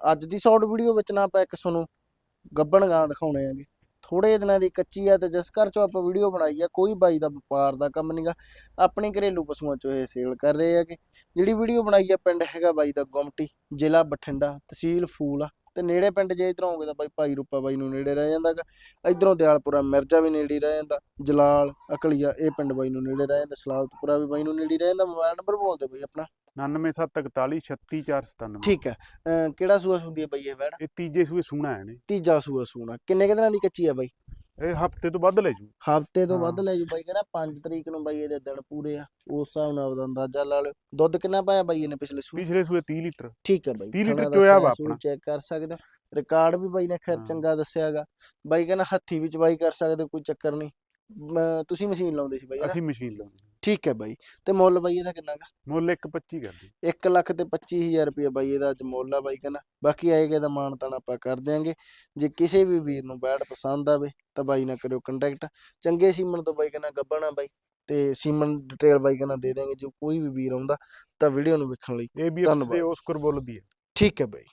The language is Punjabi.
ਅੱਜ ਦੀ ਸ਼ਾਰਟ ਵੀਡੀਓ ਵਿੱਚ ਨਾ ਆਪਾਂ ਇੱਕ ਤੁਹਾਨੂੰ ਗੱਬਣ ਗਾਂ ਦਿਖਾਉਣੇ ਆਂਗੇ ਥੋੜੇ ਦਿਨਾਂ ਦੀ ਕੱਚੀ ਆ ਤੇ ਜਿਸ ਘਰ ਚੋਂ ਆਪਾਂ ਵੀਡੀਓ ਬਣਾਈ ਆ, ਕੋਈ ਬਾਈ ਦਾ ਵਪਾਰ ਦਾ ਕੰਮ ਨਹੀਂਗਾ ਆਪਣੇ ਘਰੇਲੂ ਪਸ਼ੂਆਂ ਚੋਂ ਇਹ ਸੇਲ ਕਰ ਰਹੇ ਹੈਗੇ। ਜਿਹੜੀ ਵੀਡੀਓ ਬਣਾਈ ਆ, ਪਿੰਡ ਹੈਗਾ ਬਾਈ ਦਾ ਗੁਮਟੀ ਜ਼ਿਲ੍ਹਾ ਬਠਿੰਡਾ, ਤਹਿਸੀਲ ਫੂਲ ਆ। ਤੇ ਨੇੜੇ ਪਿੰਡ ਜੇ ਇਧਰੋਂ ਆਉਂਗੇ ਤਾਂ ਬਾਈ ਭਾਈ ਰੂਪਾ ਬਾਈ ਨੂੰ ਨੇੜੇ ਰਹਿ ਜਾਂਦਾਗਾ ਇਧਰੋਂ ਦਿਆਲਪੁਰਾ, ਮਿਰਜ਼ਾ ਵੀ ਨੇੜੇ ਹੀ ਰਹਿ ਜਾਂਦਾ, ਜਲਾਲ, ਅਕਲੀਆ, ਇਹ ਪਿੰਡ ਬਾਈ ਨੂੰ ਨੇੜੇ ਰਹਿ ਜਾਂਦਾ ਸਲਾਵਤਪੁਰਾ ਵੀ ਬਾਈ ਨੂੰ ਨੇੜੇ ਰਹਿ ਜਾਂਦਾ, ਮੋਬਾਈਲ ਨੰਬਰ ਬੋਲ ਦਿਓ ਬਾਈ ਆਪਣਾ। 9741 36497 ਠੀਕ ਹੈ। ਅਹ ਕਿਹੜਾ ਸੂਆ ਸੁੰਦੀ ਹੈ ਬਾਈ ਇਹ ਵੈੜ ਇਹ ਤੀਜੇ ਸੂਏ ਸੂਣਾ ਹੈ ਨੇ ਤੀਜਾ ਸੂਆ ਸੂਣਾ। ਕਿੰਨੇ ਕੁ ਦਿਨਾਂ ਦੀ ਕੱਚੀ ਆ ਬਾਈ? ਇਹ ਹਫ਼ਤੇ ਤੋਂ ਵੱਧ ਲੈ ਜੂ। ਹਫ਼ਤੇ ਤੋਂ ਵੱਧ ਹਾਂ। ਲੈ ਜੂ ਬਾਈ ਕਹਿੰਦਾ 5 ਤਰੀਕ ਨੂੰ ਬਾਈ ਇਹਦੇ ਦਿਨ ਪੂਰੇ ਆ। ਉਸ ਹਿਸਾਬ ਨਾਲ ਉਹਦਾ ਅੰਦਾਜ਼ਾ ਲਾ ਲਿਓ। ਦੁੱਧ ਕਿੰਨਾ ਪਾਇਆ ਬਾਈ ਇਹਨੇ ਪਿਛਲੇ ਸੂ ਪਿਛਲੇ ਸੂਏ 30 ਲੀਟਰ। ਠੀਕ ਹੈ ਬਾਈ। 30 ਲੀਟਰ ਥਣਾ ਦਾ ਚੋਇਆ ਵਾ ਸਾਈਜ਼ ਆਪਣਾ। ਚੈੱਕ ਕਰ ਸਕਦੇ ਹੋ। ਰਿਕਾਰਡ ਵੀ ਬਾਈ ਨੇ ਖੈਰ ਹਾਂ। ਚੰਗਾ ਦੱਸਿਆਗਾ। ਬਾਈ ਕਹਿੰਦਾ ਹੱਥੀ ਵਿੱਚ ਬਾਈ ਕਰ ਸਕਦੇ ਕੋਈ ਚੱਕਰ ਨਹੀਂ। ਤੁਸੀਂ ਮਸ਼ੀਨ ਲਾਉਂਦੇ ਸੀ ਬਾਈ? ਅਸੀਂ ਮਸ਼ੀਨ ਲਾਉਂਦੇ ਠੀਕ ਹੈ ਬਾਈ ਤੇ ਮੁੱਲ ਬਾਈ ਇਹਦਾ ਕਿੰਨਾ ਗਾ ਮੁੱਲ 125 ਕਰਦੇ 1 ਲੱਖ ਤੇ 25000 ਰੁਪਏ ਬਾਈ ਇਹਦਾ ਅੱਜ ਮੁੱਲ ਆ ਬਾਈ ਕਹਿੰਦਾ। ਬਾਕੀ ਆਏਗਾ ਦਾ ਮਾਨ ਤਾਨ ਆਪਾਂ ਕਰ ਦਿਆਂਗੇ। ਜੇ ਕਿਸੇ ਵੀ ਵੀਰ ਨੂੰ ਬੈਡ ਪਸੰਦ ਆਵੇ ਤਾਂ ਬਾਈ ਨਾਲ ਕਰਿਓ ਕੰਟੈਕਟ ਚੰਗੇ ਸੀਮਨ ਤੋਂ ਬਾਈ ਕਹਿੰਦਾ ਗੱਬਣਾ ਬਾਈ ਤੇ ਸੀਮਨ ਡਿਟੇਲ ਬਾਈ ਕਹਿੰਦਾ ਦੇ ਦਿਆਂਗੇ। ਜੋ ਕੋਈ ਵੀ ਵੀਰ ਆਉਂਦਾ ਤਾਂ ਵੀਡੀਓ ਨੂੰ ਵੇਖਣ ਲਈ ਇਹ ਵੀ ਉਸ ਬੋਲਦੀ ਹੈ। ਠੀਕ ਹੈ ਬਾਈ।